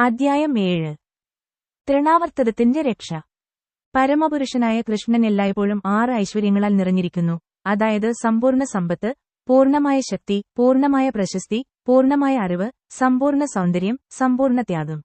അധ്യായം ഏഴ്. തൃണാവർത്തതത്തിന്റെ രക്ഷ. പരമപുരുഷനായ കൃഷ്ണൻ എല്ലായ്പ്പോഴും ആറ് ഐശ്വര്യങ്ങളാൽ നിറഞ്ഞിരിക്കുന്നു. അതായത് സമ്പൂർണ സമ്പത്ത് പൂർണമായ ശക്തി പൂർണമായ പ്രശസ്തി പൂർണമായ അറിവ് സമ്പൂർണ സൗന്ദര്യം സമ്പൂർണ ത്യാഗം.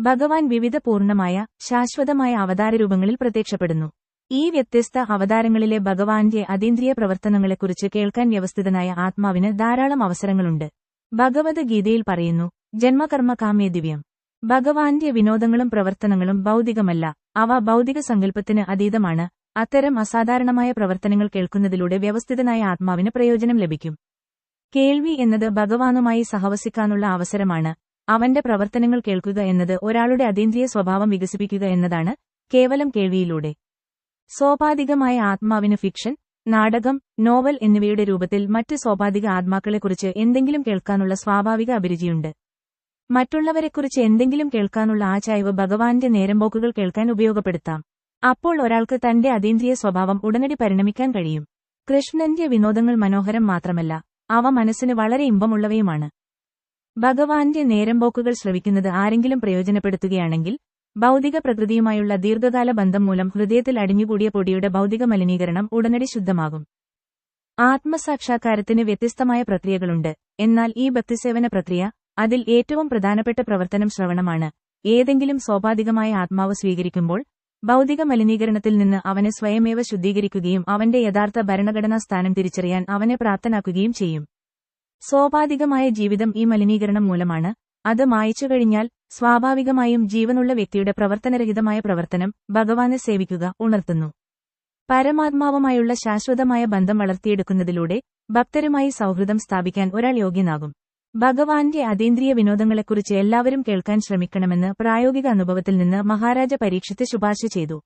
ഭഗവാൻ വിവിധ പൂർണമായ ശാശ്വതമായ അവതാര രൂപങ്ങളിൽ പ്രത്യക്ഷപ്പെടുന്നു. ഈ വ്യത്യസ്ത അവതാരങ്ങളിലെ ഭഗവാന്റെ അതീന്ദ്രിയ പ്രവർത്തനങ്ങളെക്കുറിച്ച് കേൾക്കാൻ വ്യവസ്ഥിതനായ ആത്മാവിന് ധാരാളം അവസരങ്ങളുണ്ട്. ഭഗവദ്ഗീതയിൽ പറയുന്നു ജന്മകർമ്മ കാമ്യ ദിവ്യം. ഭഗവാന്റെ വിനോദങ്ങളും പ്രവർത്തനങ്ങളും ഭൗതികമല്ല. അവ ഭൗതിക സങ്കല്പത്തിന് അതീതമാണ്. അത്തരം അസാധാരണമായ പ്രവർത്തനങ്ങൾ കേൾക്കുന്നതിലൂടെ വ്യവസ്ഥിതനായ ആത്മാവിന് പ്രയോജനം ലഭിക്കും. കേൾവി എന്നത് ഭഗവാനുമായി സഹവസിക്കാനുള്ള അവസരമാണ്. അവന്റെ പ്രവർത്തനങ്ങൾ കേൾക്കുക എന്നത് ഒരാളുടെ അതീന്ദ്രിയ സ്വഭാവം വികസിപ്പിക്കുക എന്നതാണ് കേവലം കേൾവിയിലൂടെ. സോപാധികമായ ആത്മാവിന് ഫിക്ഷൻ നാടകം നോവൽ എന്നിവയുടെ രൂപത്തിൽ മറ്റ് സോപാധിക ആത്മാക്കളെക്കുറിച്ച് എന്തെങ്കിലും കേൾക്കാനുള്ള സ്വാഭാവിക അഭിരുചിയുണ്ട്. മറ്റുള്ളവരെക്കുറിച്ച് എന്തെങ്കിലും കേൾക്കാനുള്ള ആ ചായ്വ് ഭഗവാന്റെ നേരമ്പോക്കുകൾ കേൾക്കാൻ ഉപയോഗപ്പെടുത്താം. അപ്പോൾ ഒരാൾക്ക് തന്റെ അതീന്ദ്രിയ സ്വഭാവം ഉടനടി പരിണമിക്കാൻ കഴിയും. കൃഷ്ണന്റെ വിനോദങ്ങൾ മനോഹരം മാത്രമല്ല അവ മനസ്സിന് വളരെ ഇമ്പമുള്ളവയുമാണ്. ഭഗവാന്റെ നേരമ്പോക്കുകൾ ശ്രവിക്കുന്നത് ആരെങ്കിലും പ്രയോജനപ്പെടുത്തുകയാണെങ്കിൽ ഭൗതിക പ്രകൃതിയുമായുള്ള ദീർഘകാല ബന്ധം മൂലം ഹൃദയത്തിൽ അടിഞ്ഞുകൂടിയ പൊടിയുടെ ഭൗതിക മലിനീകരണം ഉടനടി ശുദ്ധമാകും. ആത്മസാക്ഷാത്കാരത്തിന് വ്യത്യസ്തമായ പ്രക്രിയകളുണ്ട്. എന്നാൽ ഈ ഭക്തിസേവന പ്രക്രിയ അതിൽ ഏറ്റവും പ്രധാനപ്പെട്ട പ്രവർത്തനം ശ്രവണമാണ്. ഏതെങ്കിലും സ്വാഭാവികമായ ആത്മാവ് സ്വീകരിക്കുമ്പോൾ ഭൗതിക മലിനീകരണത്തിൽ നിന്ന് അവനെ സ്വയമേവ ശുദ്ധീകരിക്കുകയും അവന്റെ യഥാർത്ഥ ഭരണഘടനാ സ്ഥാനം തിരിച്ചറിയാൻ അവനെ പ്രാപ്തനാക്കുകയും ചെയ്യും. സ്വാഭാവികമായ ജീവിതം ഈ മലിനീകരണം മൂലമാണ്. അത് മായച്ചു കഴിഞ്ഞാൽ സ്വാഭാവികമായും ജീവനുള്ള വ്യക്തിയുടെ പ്രവർത്തനരഹിതമായ പ്രവർത്തനം ഭഗവാനെ സേവിക്കുക ഉണർത്തുന്നു. പരമാത്മാവുമായുള്ള ശാശ്വതമായ ബന്ധം വളർത്തിയെടുക്കുന്നതിലൂടെ ഭക്തരുമായി സൗഹൃദം സ്ഥാപിക്കാൻ ഒരാൾ യോഗ്യനാകും. ഭഗവാന്റെ അതീന്ദ്രിയ വിനോദങ്ങളെക്കുറിച്ച് എല്ലാവരും കേൾക്കാൻ ശ്രമിക്കണമെന്ന് പ്രായോഗിക അനുഭവത്തിൽ നിന്ന് മഹാരാജ പരീക്ഷത്തെ ശുപാർശ ചെയ്തു.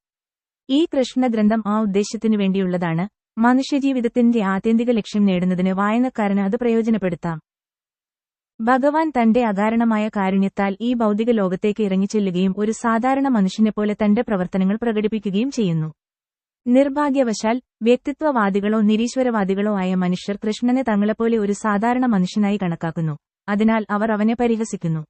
ഈ കൃഷ്ണഗ്രന്ഥം ആ ഉദ്ദേശത്തിനു വേണ്ടിയുള്ളതാണ്. മനുഷ്യജീവിതത്തിന്റെ ആത്യന്തിക ലക്ഷ്യം നേടുന്നതിന് വായനക്കാരന് അത് പ്രയോജനപ്പെടുത്താം. ഭഗവാൻ തന്റെ അകാരണമായ കാരുണ്യത്താൽ ഈ ഭൗതിക ലോകത്തേക്ക് ഇറങ്ങിച്ചെല്ലുകയും ഒരു സാധാരണ മനുഷ്യനെപ്പോലെ തന്റെ പ്രവർത്തനങ്ങൾ പ്രകടിപ്പിക്കുകയും ചെയ്യുന്നു. നിർഭാഗ്യവശാൽ വ്യക്തിത്വവാദികളോ നിരീശ്വരവാദികളോ ആയ മനുഷ്യർ കൃഷ്ണനെ തങ്ങളെപ്പോലെ ഒരു സാധാരണ മനുഷ്യനായി കണക്കാക്കുന്നു. അതിനാൽ അവർ അവനെ പരിഹസിക്കുന്നു.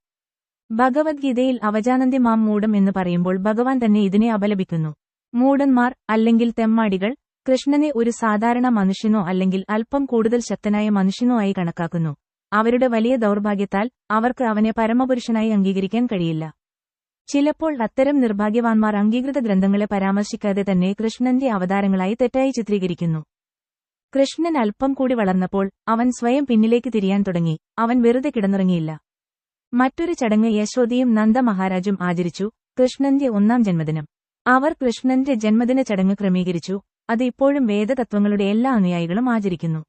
ഭഗവത്ഗീതയിൽ അവജാനന്തി മാം മൂഢം എന്ന് പറയുമ്പോൾ ഭഗവാൻ തന്നെ ഇതിനെ അപലപിക്കുന്നു. മൂഢന്മാർ അല്ലെങ്കിൽ തെമ്മാടികൾ കൃഷ്ണനെ ഒരു സാധാരണ മനുഷ്യനോ അല്ലെങ്കിൽ അല്പം കൂടുതൽ ശക്തനായ മനുഷ്യനോ ആയി കണക്കാക്കുന്നു. അവരുടെ വലിയ ദൗർഭാഗ്യത്താൽ അവർക്ക് അവനെ പരമപുരുഷനായി അംഗീകരിക്കാൻ കഴിയില്ല. ചിലപ്പോൾ അത്തരം നിർഭാഗ്യവാൻമാർ അംഗീകൃത ഗ്രന്ഥങ്ങളെ പരാമർശിക്കാതെ തന്നെ കൃഷ്ണന്റെ അവതാരങ്ങളായി തെറ്റായി ചിത്രീകരിക്കുന്നു. കൃഷ്ണൻ അല്പം കൂടി വളർന്നപ്പോൾ അവൻ സ്വയം പിന്നിലേക്ക് തിരിയാൻ തുടങ്ങി. അവൻ വെറുതെ കിടന്നിറങ്ങിയില്ല. മറ്റൊരു ചടങ്ങ് യശോദിയും നന്ദ മഹാരാജും ആചരിച്ചു. കൃഷ്ണന്റെ ഒന്നാം ജന്മദിനം. അവർ കൃഷ്ണന്റെ ജന്മദിന ചടങ്ങ് ക്രമീകരിച്ചു. അത് ഇപ്പോഴും വേദതത്വങ്ങളുടെ എല്ലാ അനുയായികളും ആചരിക്കുന്നു.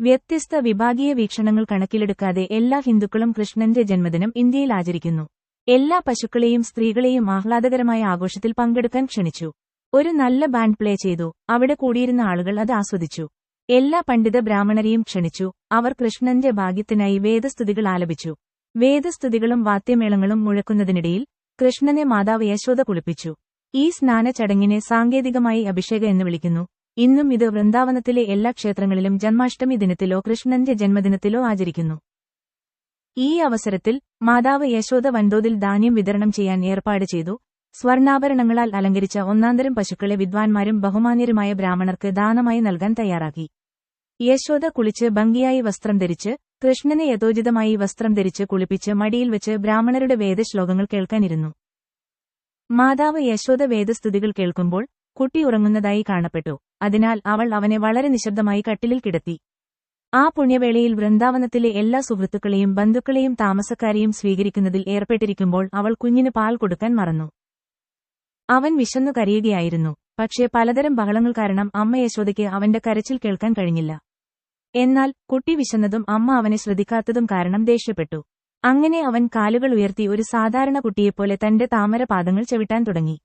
വ്യത്യസ്ത വിഭാഗീയ വീക്ഷണങ്ങൾ കണക്കിലെടുക്കാതെ എല്ലാ ഹിന്ദുക്കളും കൃഷ്ണന്റെ ജന്മദിനം ഇന്ത്യയിൽ ആചരിക്കുന്നു. എല്ലാ പശുക്കളെയും സ്ത്രീകളെയും ആഹ്ലാദകരമായ ആഘോഷത്തിൽ പങ്കെടുക്കാൻ ക്ഷണിച്ചു. ഒരു നല്ല ബാൻഡ് പ്ലേ ചെയ്തു. അവിടെ കൂടിയിരുന്ന ആളുകൾ അത് ആസ്വദിച്ചു. എല്ലാ പണ്ഡിത ബ്രാഹ്മണരെയും ക്ഷണിച്ചു. അവർ കൃഷ്ണന്റെ ഭാഗ്യത്തിനായി വേദസ്തുതികൾ ആലപിച്ചു. വേദസ്തുതികളും വാദ്യമേളങ്ങളും മുഴക്കുന്നതിനിടയിൽ കൃഷ്ണനെ മാതാവ് യശോദ കുളിപ്പിച്ചു. ഈ സ്നാന ചടങ്ങിനെ സാങ്കേതികമായി അഭിഷേക എന്ന് വിളിക്കുന്നു. ഇന്നും ഇത് വൃന്ദാവനത്തിലെ എല്ലാ ക്ഷേത്രങ്ങളിലും ജന്മാഷ്ടമി ദിനത്തിലോ കൃഷ്ണന്റെ ജന്മദിനത്തിലോ ആചരിക്കുന്നു. ഈ അവസരത്തിൽ മാതാവ് യശോദ വൻതോതിൽ ധാന്യം വിതരണം ചെയ്യാൻ ഏർപ്പാട് ചെയ്തു. സ്വർണാഭരണങ്ങളാൽ അലങ്കരിച്ച ഒന്നാന്തരം പശുക്കളെ വിദ്വാൻമാരും ബഹുമാന്യരുമായ ബ്രാഹ്മണർക്ക് ദാനമായി നൽകാൻ തയ്യാറാക്കി. യശോദ കുളിച്ച് ഭംഗിയായി വസ്ത്രം ധരിച്ച് കൃഷ്ണനെ യഥോചിതമായി വസ്ത്രം ധരിച്ച് കുളിപ്പിച്ച് മടിയിൽ വെച്ച് ബ്രാഹ്മണരുടെ വേദശ്ലോകങ്ങൾ കേൾക്കാനിരുന്നു. മാതാവ് യശോദ വേദസ്തുതികൾ കേൾക്കുമ്പോൾ കുട്ടി ഉറങ്ങുന്നതായി കാണപ്പെട്ടു. അതിനാൽ അവൾ അവനെ വളരെ നിശബ്ദമായി കട്ടിലിൽ കിടത്തി. ആ പുണ്യവേളയിൽ വൃന്ദാവനത്തിലെ എല്ലാ സുഹൃത്തുക്കളെയും ബന്ധുക്കളെയും താമസക്കാരെയും സ്വീകരിക്കുന്നതിൽ ഏർപ്പെട്ടിരിക്കുമ്പോൾ അവൾ കുഞ്ഞിന് പാൽ കൊടുക്കാൻ മറന്നു. അവൻ വിശന്നു കരയുകയായിരുന്നു. പക്ഷേ പലതരം ബഹളങ്ങൾ കാരണം അമ്മ യശോദയ്ക്ക് അവന്റെ കരച്ചിൽ കേൾക്കാൻ കഴിഞ്ഞില്ല. എന്നാൽ കുട്ടി വിശന്നതും അമ്മ അവനെ ശ്രദ്ധിക്കാത്തതും കാരണം ദേഷ്യപ്പെട്ടു. അങ്ങനെ അവൻ കാലുകൾ ഉയർത്തി ഒരു സാധാരണ കുട്ടിയെപ്പോലെ തന്റെ താമരപാദങ്ങൾ ചെവിട്ടാൻ തുടങ്ങി.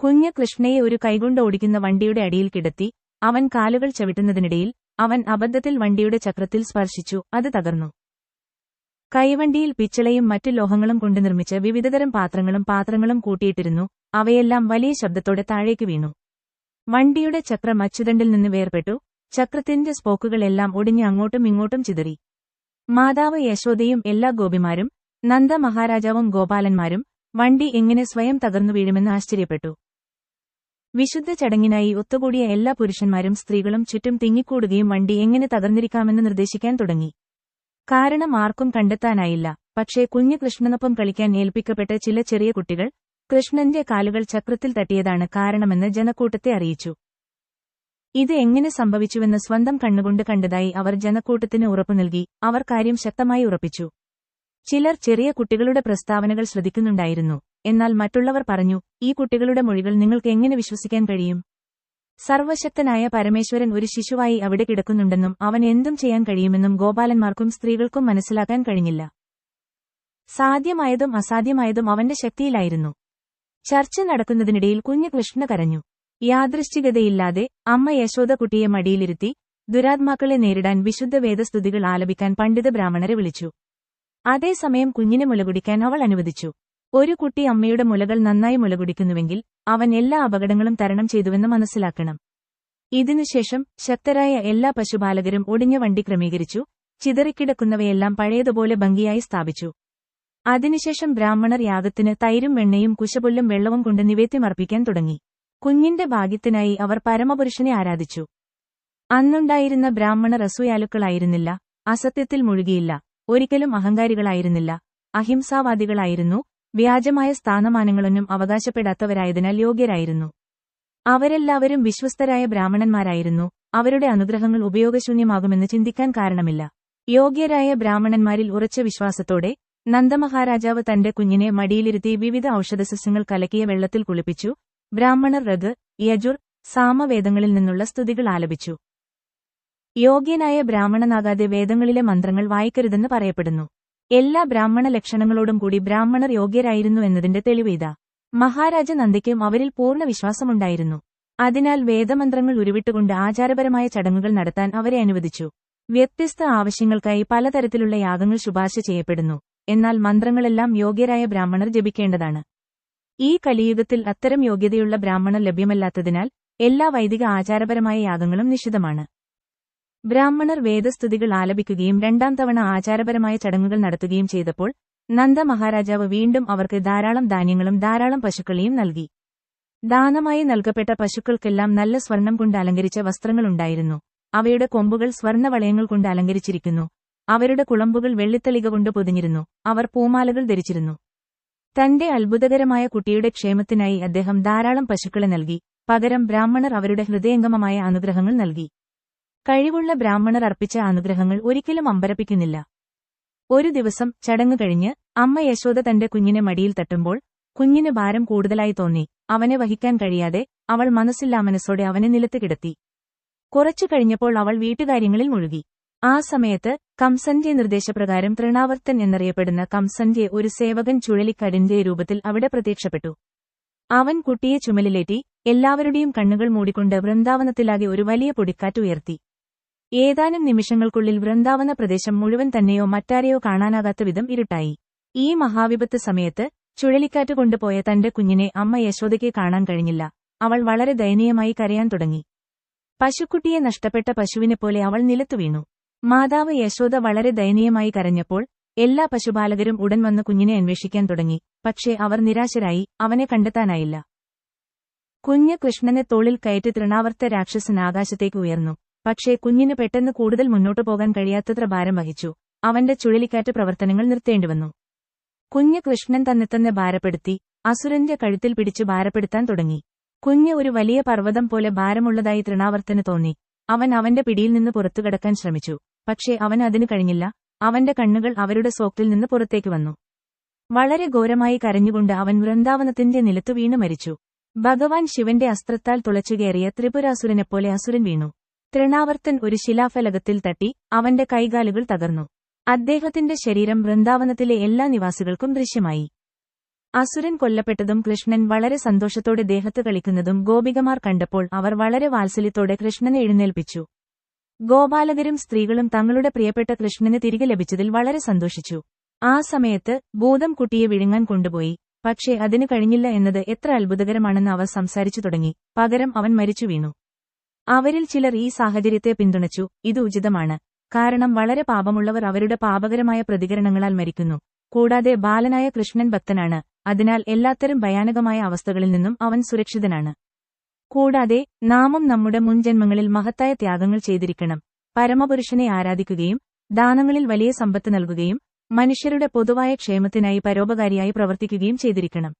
കുഞ്ഞ് കൃഷ്ണയെ ഒരു കൈകൊണ്ട് ഓടിക്കുന്ന വണ്ടിയുടെ അടിയിൽ കിടത്തി അവൻ കാലുകൾ ചവിട്ടുന്നതിനിടയിൽ അവൻ അബദ്ധത്തിൽ വണ്ടിയുടെ ചക്രത്തിൽ സ്പർശിച്ചു അത് തകർന്നു. കൈവണ്ടിയിൽ പിച്ചളയും മറ്റു ലോഹങ്ങളും കൊണ്ട് നിർമ്മിച്ച വിവിധതരം പാത്രങ്ങളും പാത്രങ്ങളും കൂട്ടിയിട്ടിരുന്നു അവയെല്ലാം വലിയ ശബ്ദത്തോടെ താഴേക്ക് വീണു. വണ്ടിയുടെ ചക്രം അച്ചുതണ്ടിൽ നിന്ന് വേർപെട്ടു ചക്രത്തിന്റെ സ്പോക്കുകളെല്ലാം ഒടിഞ്ഞ് അങ്ങോട്ടും ഇങ്ങോട്ടും ചിതറി. മാതാവ് യശോദയും എല്ലാ ഗോപിമാരും നന്ദ മഹാരാജാവും ഗോപാലന്മാരും വണ്ടി എങ്ങനെ സ്വയം തകർന്നു വീഴുമെന്ന് ആശ്ചര്യപ്പെട്ടു. വിശുദ്ധ ചടങ്ങിനായി ഒത്തുകൂടിയ എല്ലാ പുരുഷന്മാരും സ്ത്രീകളും ചുറ്റും തിങ്ങിക്കൂടുകയും വണ്ടി എങ്ങനെ തകർന്നിരിക്കാമെന്ന് നിർദ്ദേശിക്കാൻ തുടങ്ങി. കാരണം ആർക്കും കണ്ടെത്താനായില്ല. പക്ഷേ കുഞ്ഞു കൃഷ്ണനൊപ്പം കളിക്കാൻ ഏൽപ്പിക്കപ്പെട്ട ചില ചെറിയ കുട്ടികൾ കൃഷ്ണന്റെ കാലുകൾ ചക്രത്തിൽ തട്ടിയതാണ് കാരണമെന്ന് ജനക്കൂട്ടത്തെ അറിയിച്ചു. ഇത് എങ്ങനെ സംഭവിച്ചുവെന്ന് സ്വന്തം കണ്ണുകൊണ്ട് കണ്ടതായി അവർ ജനക്കൂട്ടത്തിന് ഉറപ്പു നൽകി. അവർ കാര്യം ശക്തമായി ഉറപ്പിച്ചു. ചിലർ ചെറിയ കുട്ടികളുടെ പ്രസ്താവനകൾ ശ്രദ്ധിക്കുന്നുണ്ടായിരുന്നു. എന്നാൽ മറ്റുള്ളവർ പറഞ്ഞു ഈ കുട്ടികളുടെ മൊഴികൾ നിങ്ങൾക്ക് എങ്ങനെ വിശ്വസിക്കാൻ കഴിയും? സർവശക്തനായ പരമേശ്വരൻ ഒരു ശിശുവായി അവിടെ കിടക്കുന്നുണ്ടെന്നും അവൻ എന്തും ചെയ്യാൻ കഴിയുമെന്നും ഗോപാലന്മാർക്കും സ്ത്രീകൾക്കും മനസ്സിലാക്കാൻ കഴിഞ്ഞില്ല. സാധ്യമായതും അസാധ്യമായതും അവന്റെ ശക്തിയിലായിരുന്നു. ചർച്ച നടക്കുന്നതിനിടയിൽ കുഞ്ഞു കൃഷ്ണ കരഞ്ഞു. യാദൃശ്ചികതയില്ലാതെ അമ്മ യശോദ കുട്ടിയെ മടിയിലിരുത്തി ദുരാത്മാക്കളെ നേരിടാൻ വിശുദ്ധ വേദസ്തുതികൾ ആലപിക്കാൻ പണ്ഡിത ബ്രാഹ്മണരെ വിളിച്ചു. അതേസമയം കുഞ്ഞിനെ മുലകുടിക്കാൻ അവൾ അനുവദിച്ചു. ഒരു കുട്ടി അമ്മയുടെ മുലകൾ നന്നായി മുലകുടിക്കുന്നുവെങ്കിൽ അവൻ എല്ലാ അപകടങ്ങളും തരണം ചെയ്തുവെന്ന് മനസ്സിലാക്കണം. ഇതിനുശേഷം ശക്തരായ എല്ലാ പശുപാലകരും ഒടിഞ്ഞ വണ്ടി ക്രമീകരിച്ചു ചിതറിക്കിടക്കുന്നവയെല്ലാം പഴയതുപോലെ ഭംഗിയായി സ്ഥാപിച്ചു. അതിനുശേഷം ബ്രാഹ്മണർ യാഗത്തിന് തൈരും വെണ്ണയും കുശപുല്ലും വെള്ളവും കൊണ്ട് നിവേദ്യമർപ്പിക്കാൻ തുടങ്ങി. കുഞ്ഞിന്റെ ഭാഗ്യത്തിനായി അവർ പരമപുരുഷനെ ആരാധിച്ചു. അന്നുണ്ടായിരുന്ന ബ്രാഹ്മണർ അസൂയാലുക്കളായിരുന്നില്ല അസത്യത്തിൽ മുഴുകിയില്ല ഒരിക്കലും അഹങ്കാരികളായിരുന്നില്ല അഹിംസാവാദികളായിരുന്നു വ്യാജമായ സ്ഥാനമാനങ്ങളൊന്നും അവകാശപ്പെടാത്തവരായതിനാൽ യോഗ്യരായിരുന്നു. അവരെല്ലാവരും വിശ്വസ്തരായ ബ്രാഹ്മണന്മാരായിരുന്നു. അവരുടെ അനുഗ്രഹങ്ങൾ ഉപയോഗശൂന്യമാകുമെന്ന് ചിന്തിക്കാൻ കാരണമില്ല. യോഗ്യരായ ബ്രാഹ്മണന്മാരിൽ ഉറച്ച വിശ്വാസത്തോടെ നന്ദമഹാരാജാവ് തന്റെ കുഞ്ഞിനെ മടിയിലിരുത്തി വിവിധ ഔഷധസസ്യങ്ങൾ കലക്കിയ വെള്ളത്തിൽ കുളിപ്പിച്ചു. ബ്രാഹ്മണർ രഘ് യജുർ സാമവേദങ്ങളിൽ നിന്നുള്ള സ്തുതികൾ ആലപിച്ചു. യോഗ്യനായ ബ്രാഹ്മണനാകാതെ വേദങ്ങളിലെ മന്ത്രങ്ങൾ വായിക്കരുതെന്ന് പറയപ്പെടുന്നു. എല്ലാ ബ്രാഹ്മണ ലക്ഷണങ്ങളോടും കൂടി ബ്രാഹ്മണർ യോഗ്യരായിരുന്നു എന്നതിന്റെ തെളിവ് ഇതാ മഹാരാജ നന്ദിക്കും അവരിൽ പൂർണ വിശ്വാസമുണ്ടായിരുന്നു. അതിനാൽ വേദമന്ത്രങ്ങൾ ഉരുവിട്ടുകൊണ്ട് ആചാരപരമായ ചടങ്ങുകൾ നടത്താൻ അവരെ അനുവദിച്ചു. വ്യത്യസ്ത ആവശ്യങ്ങൾക്കായി പലതരത്തിലുള്ള യാഗങ്ങൾ ശുപാർശ ചെയ്യപ്പെടുന്നു. എന്നാൽ മന്ത്രങ്ങളെല്ലാം യോഗ്യരായ ബ്രാഹ്മണർ ജപിക്കേണ്ടതാണ്. ഈ കലിയുഗത്തിൽ അത്തരം യോഗ്യതയുള്ള ബ്രാഹ്മണർ ലഭ്യമല്ലാത്തതിനാൽ എല്ലാ വൈദിക ആചാരപരമായ യാഗങ്ങളും നിഷിദ്ധമാണ്. ബ്രാഹ്മണർ വേദസ്തുതികൾ ആലപിക്കുകയും രണ്ടാം തവണ ആചാരപരമായ ചടങ്ങുകൾ നടത്തുകയും ചെയ്തപ്പോൾ നന്ദ മഹാരാജാവ് വീണ്ടും അവർക്ക് ധാരാളം ധാന്യങ്ങളും ധാരാളം പശുക്കളെയും നൽകി. ദാനമായി നൽകപ്പെട്ട പശുക്കൾക്കെല്ലാം നല്ല സ്വർണം കൊണ്ട് അലങ്കരിച്ച വസ്ത്രങ്ങളുണ്ടായിരുന്നു അവയുടെ കൊമ്പുകൾ സ്വർണവളയങ്ങൾ കൊണ്ട് അലങ്കരിച്ചിരിക്കുന്നു. അവരുടെ കുളമ്പുകൾ വെള്ളിത്തളിക കൊണ്ട് പൊതിഞ്ഞിരുന്നു. അവർ പൂമാലകൾ ധരിച്ചിരുന്നു. തന്റെ അത്ഭുതകരമായ കുട്ടിയുടെ ക്ഷേമത്തിനായി അദ്ദേഹം ധാരാളം പശുക്കളെ നൽകി. പകരം ബ്രാഹ്മണർ അവരുടെ ഹൃദയംഗമമായ അനുഗ്രഹങ്ങൾ നൽകി. കഴിവുള്ള ബ്രാഹ്മണർ അർപ്പിച്ച അനുഗ്രഹങ്ങൾ ഒരിക്കലും അമ്പരപ്പിക്കുന്നില്ല. ഒരു ദിവസം ചടങ്ങ് കഴിഞ്ഞ് അമ്മ യശോദ തന്റെ കുഞ്ഞിനെ മടിയിൽ തട്ടുമ്പോൾ കുഞ്ഞിന് ഭാരം കൂടുതലായി തോന്നി. അവനെ വഹിക്കാൻ കഴിയാതെ അവൾ മനസ്സില്ലാ മനസ്സോടെ അവനെ നിലത്ത് കിടത്തി. കുറച്ചു കഴിഞ്ഞപ്പോൾ അവൾ വീട്ടുകാര്യങ്ങളിൽ മുഴുകി. ആ സമയത്ത് കംസന്റെ നിർദ്ദേശപ്രകാരം തൃണാവർത്തൻ എന്നറിയപ്പെടുന്ന കംസന്റെ ഒരു സേവകൻ ചുഴലിക്കടിന്റെ രൂപത്തിൽ അവിടെ പ്രത്യക്ഷപ്പെട്ടു. അവൻ കുട്ടിയെ ചുമലിലേറ്റി എല്ലാവരുടെയും കണ്ണുകൾ മൂടിക്കൊണ്ട് വൃന്ദാവനത്തിലാകെ ഒരു വലിയ പൊടിക്കാറ്റ് ഉയർത്തി. ഏതാനും നിമിഷങ്ങൾക്കുള്ളിൽ വൃന്ദാവന പ്രദേശം മുഴുവൻ തന്നെയോ മറ്റാരെയോ കാണാനാകാത്ത വിധം ഇരുട്ടായി. ഈ മഹാവിപത്ത് സമയത്ത് ചുഴലിക്കാറ്റ് കൊണ്ടുപോയ തന്റെ കുഞ്ഞിനെ അമ്മ യശോദയ്ക്ക് കാണാൻ കഴിഞ്ഞില്ല. അവൾ വളരെ ദയനീയമായി കരയാൻ തുടങ്ങി. പശുക്കുട്ടിയെ നഷ്ടപ്പെട്ട പശുവിനെ പോലെ അവൾ നിലത്തു വീണു. മാതാവ് യശോദ വളരെ ദയനീയമായി കരഞ്ഞപ്പോൾ എല്ലാ പശുപാലകരും ഉടൻ വന്ന് കുഞ്ഞിനെ അന്വേഷിക്കാൻ തുടങ്ങി. പക്ഷേ അവർ നിരാശരായി അവനെ കണ്ടെത്താനായില്ല. കുഞ്ഞ് കൃഷ്ണനെ തോളിൽ കയറ്റി തൃണാവർത്ത രാക്ഷസൻ ആകാശത്തേക്ക് ഉയർന്നു. പക്ഷേ കുഞ്ഞിന് പെട്ടെന്ന് കൂടുതൽ മുന്നോട്ടു പോകാൻ കഴിയാത്തത്ര ഭാരം വഹിച്ചു. അവന്റെ ചുഴലിക്കാറ്റ് പ്രവർത്തനങ്ങൾ നിർത്തേണ്ടിവന്നു കുഞ്ഞ് കൃഷ്ണൻ തന്നെ തന്നെ ഭാരപ്പെടുത്തി അസുരന്റെ കഴുത്തിൽ പിടിച്ചു ഭാരപ്പെടുത്താൻ തുടങ്ങി. കുഞ്ഞ് ഒരു വലിയ പർവതം പോലെ ഭാരമുള്ളതായി തൃണാവർത്തന് തോന്നി. അവൻ അവന്റെ പിടിയിൽ നിന്ന് പുറത്തു കടക്കാൻ ശ്രമിച്ചു. പക്ഷേ അവൻ അതിന് കഴിഞ്ഞില്ല. അവന്റെ കണ്ണുകൾ അവരുടെ സോക്കിൽ നിന്ന് പുറത്തേക്ക് വന്നു. വളരെ ഘോരമായി കരഞ്ഞുകൊണ്ട് അവൻ വൃന്ദാവനത്തിന്റെ നിലത്തു വീണു മരിച്ചു. ഭഗവാൻ ശിവന്റെ അസ്ത്രത്താൽ തുളച്ചുകയറിയ ത്രിപുരാസുരനെപ്പോലെ അസുരൻ വീണു. തൃണാവർത്തൻ ഒരു ശിലാഫലകത്തിൽ തട്ടി അവന്റെ കൈകാലുകൾ തകർന്നു. അദ്ദേഹത്തിന്റെ ശരീരം വൃന്ദാവനത്തിലെ എല്ലാ നിവാസികൾക്കും ദൃശ്യമായി. അസുരൻ കൊല്ലപ്പെട്ടതും കൃഷ്ണൻ വളരെ സന്തോഷത്തോടെ ദേഹത്ത് കളിക്കുന്നതും ഗോപികമാർ കണ്ടപ്പോൾ അവർ വളരെ വാത്സല്യത്തോടെ കൃഷ്ണനെ എഴുന്നേൽപ്പിച്ചു. ഗോപാലകരും സ്ത്രീകളും തങ്ങളുടെ പ്രിയപ്പെട്ട കൃഷ്ണന് തിരികെ ലഭിച്ചതിൽ വളരെ സന്തോഷിച്ചു. ആ സമയത്ത് ഭൂതം കുട്ടിയെ വിഴുങ്ങാൻ കൊണ്ടുപോയി. പക്ഷേ അതിനു കഴിഞ്ഞില്ല എന്നത് എത്ര അത്ഭുതകരമാണെന്ന് അവർ സംസാരിച്ചു തുടങ്ങി. പകരം അവൻ മരിച്ചു വീണു. അവരിൽ ചിലർ ഈ സാഹചര്യത്തെ പിന്തുണച്ചു. ഇത് ഉചിതമാണ്. കാരണം വളരെ പാപമുള്ളവർ അവരുടെ പാപകരമായ പ്രതികരണങ്ങളാൽ മരിക്കുന്നു. കൂടാതെ ബാലനായ കൃഷ്ണൻ ഭക്തനാണ്. അതിനാൽ എല്ലാത്തരം ഭയാനകമായ അവസ്ഥകളിൽ നിന്നും അവൻ സുരക്ഷിതനാണ്. കൂടാതെ നാമും നമ്മുടെ മുൻജന്മങ്ങളിൽ മഹത്തായ ത്യാഗങ്ങൾ ചെയ്തിരിക്കണം. പരമപുരുഷനെ ആരാധിക്കുകയും ദാനങ്ങളിൽ വലിയ സമ്പത്ത് നൽകുകയും മനുഷ്യരുടെ പൊതുവായ ക്ഷേമത്തിനായി പരോപകാരിയായി പ്രവർത്തിക്കുകയും ചെയ്തിരിക്കണം.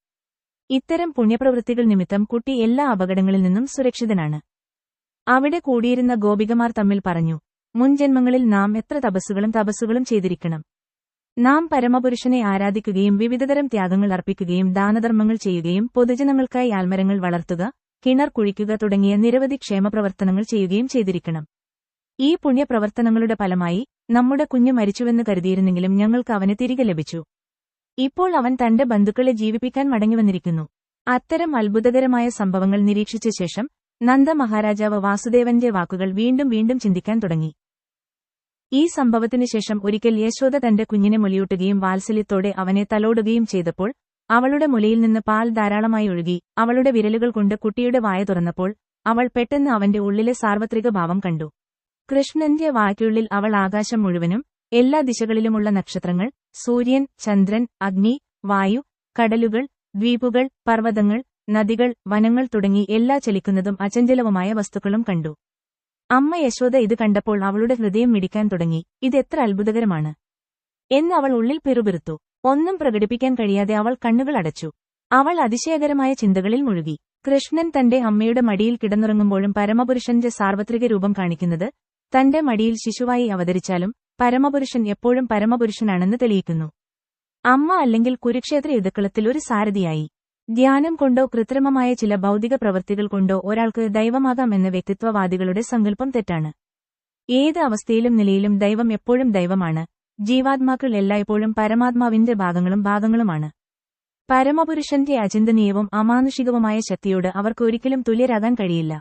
ഇത്തരം പുണ്യപ്രവൃത്തികൾ നിമിത്തം കുട്ടി എല്ലാ അപകടങ്ങളിൽ നിന്നും സുരക്ഷിതനാണ്. അവിടെ കൂടിയിരുന്ന ഗോപികമാർ തമ്മിൽ പറഞ്ഞു മുൻജന്മങ്ങളിൽ നാം എത്ര തപസ്സുകളും തപസ്സുകളും ചെയ്തിരിക്കണം. നാം പരമപുരുഷനെ ആരാധിക്കുകയും വിവിധതരം ത്യാഗങ്ങൾ അർപ്പിക്കുകയും ദാനധർമ്മങ്ങൾ ചെയ്യുകയും പൊതുജനങ്ങൾക്കായി ആൽമരങ്ങൾ വളർത്തുക കിണർ കുഴിക്കുക തുടങ്ങിയ നിരവധി ക്ഷേമപ്രവർത്തനങ്ങൾ ചെയ്യുകയും ചെയ്തിരിക്കണം. ഈ പുണ്യപ്രവർത്തനങ്ങളുടെ ഫലമായി നമ്മുടെ കുഞ്ഞ് മരിച്ചുവെന്ന് കരുതിയിരുന്നെങ്കിലും ഞങ്ങൾക്ക് അവനെ തിരികെ ലഭിച്ചു. ഇപ്പോൾ അവൻ തന്റെ ബന്ധുക്കളെ ജീവിപ്പിക്കാൻ മടങ്ങിവന്നിരിക്കുന്നു. അത്തരം അത്ഭുതകരമായ സംഭവങ്ങൾ നിരീക്ഷിച്ച ശേഷം നന്ദ മഹാരാജാവ് വാസുദേവന്റെ വാക്കുകൾ വീണ്ടും വീണ്ടും ചിന്തിക്കാൻ തുടങ്ങി. ഈ സംഭവത്തിനു ശേഷം ഒരിക്കൽ യശോദ തന്റെ കുഞ്ഞിനെ മുലയൂട്ടുകയും വാത്സല്യത്തോടെ അവനെ തലോടുകയും ചെയ്തപ്പോൾ അവളുടെ മുലയിൽ നിന്ന് പാൽ ധാരാളമായി ഒഴുകി അവളുടെ വിരലുകൾ കൊണ്ട് കുട്ടിയുടെ വായ തുറന്നപ്പോൾ അവൾ പെട്ടെന്ന് അവന്റെ ഉള്ളിലെ സാർവത്രിക ഭാവം കണ്ടു. കൃഷ്ണന്റെ വായ്ക്കുള്ളിൽ അവൾ ആകാശം മുഴുവനും എല്ലാ ദിശകളിലുമുള്ള നക്ഷത്രങ്ങൾ സൂര്യൻ ചന്ദ്രൻ അഗ്നി വായു കടലുകൾ ദ്വീപുകൾ പർവതങ്ങൾ നദികൾ വനങ്ങൾ തുടങ്ങി എല്ലാ ചലിക്കുന്നതും അചഞ്ചലവുമായ വസ്തുക്കളും കണ്ടു. അമ്മ യശോദ ഇത് കണ്ടപ്പോൾ അവളുടെ ഹൃദയം മിടിക്കാൻ തുടങ്ങി. ഇത് എത്ര അത്ഭുതകരമാണ്. എന്ന് അവൾ ഉള്ളിൽ പിറുപിറുത്തു. ഒന്നും പ്രകടിപ്പിക്കാൻ കഴിയാതെ അവൾ കണ്ണുകൾ അടച്ചു. അവൾ അതിശയകരമായ ചിന്തകളിൽ മുഴുകി. കൃഷ്ണൻ തന്റെ അമ്മയുടെ മടിയിൽ കിടന്നുറങ്ങുമ്പോഴും പരമപുരുഷന്റെ സാർവത്രിക രൂപം കാണിക്കുന്നത് തന്റെ മടിയിൽ ശിശുവായി അവതരിച്ചാലും പരമപുരുഷൻ എപ്പോഴും പരമപുരുഷനാണെന്ന് തെളിയിക്കുന്നു. അമ്മ അല്ലെങ്കിൽ കുരുക്ഷേത്ര യുദ്ധക്കളത്തിൽ ഒരു സാരഥിയായി. ധ്യാനം കൊണ്ടോ കൃത്രിമമായ ചില ഭൗതിക പ്രവൃത്തികൾ കൊണ്ടോ ഒരാൾക്ക് ദൈവമാകാം എന്ന വ്യക്തിത്വവാദികളുടെ സങ്കല്പം തെറ്റാണ്. ഏത് അവസ്ഥയിലും നിലയിലും ദൈവം എപ്പോഴും ദൈവമാണ്. ജീവാത്മാക്കൾ എല്ലായ്പ്പോഴും പരമാത്മാവിന്റെ ഭാഗങ്ങളും ഭാഗങ്ങളുമാണ്. പരമപുരുഷന്റെ അചിന്തനീയവും അമാനുഷികവുമായ ശക്തിയോട് അവർക്ക് ഒരിക്കലും തുല്യരാകാൻ കഴിയില്ല.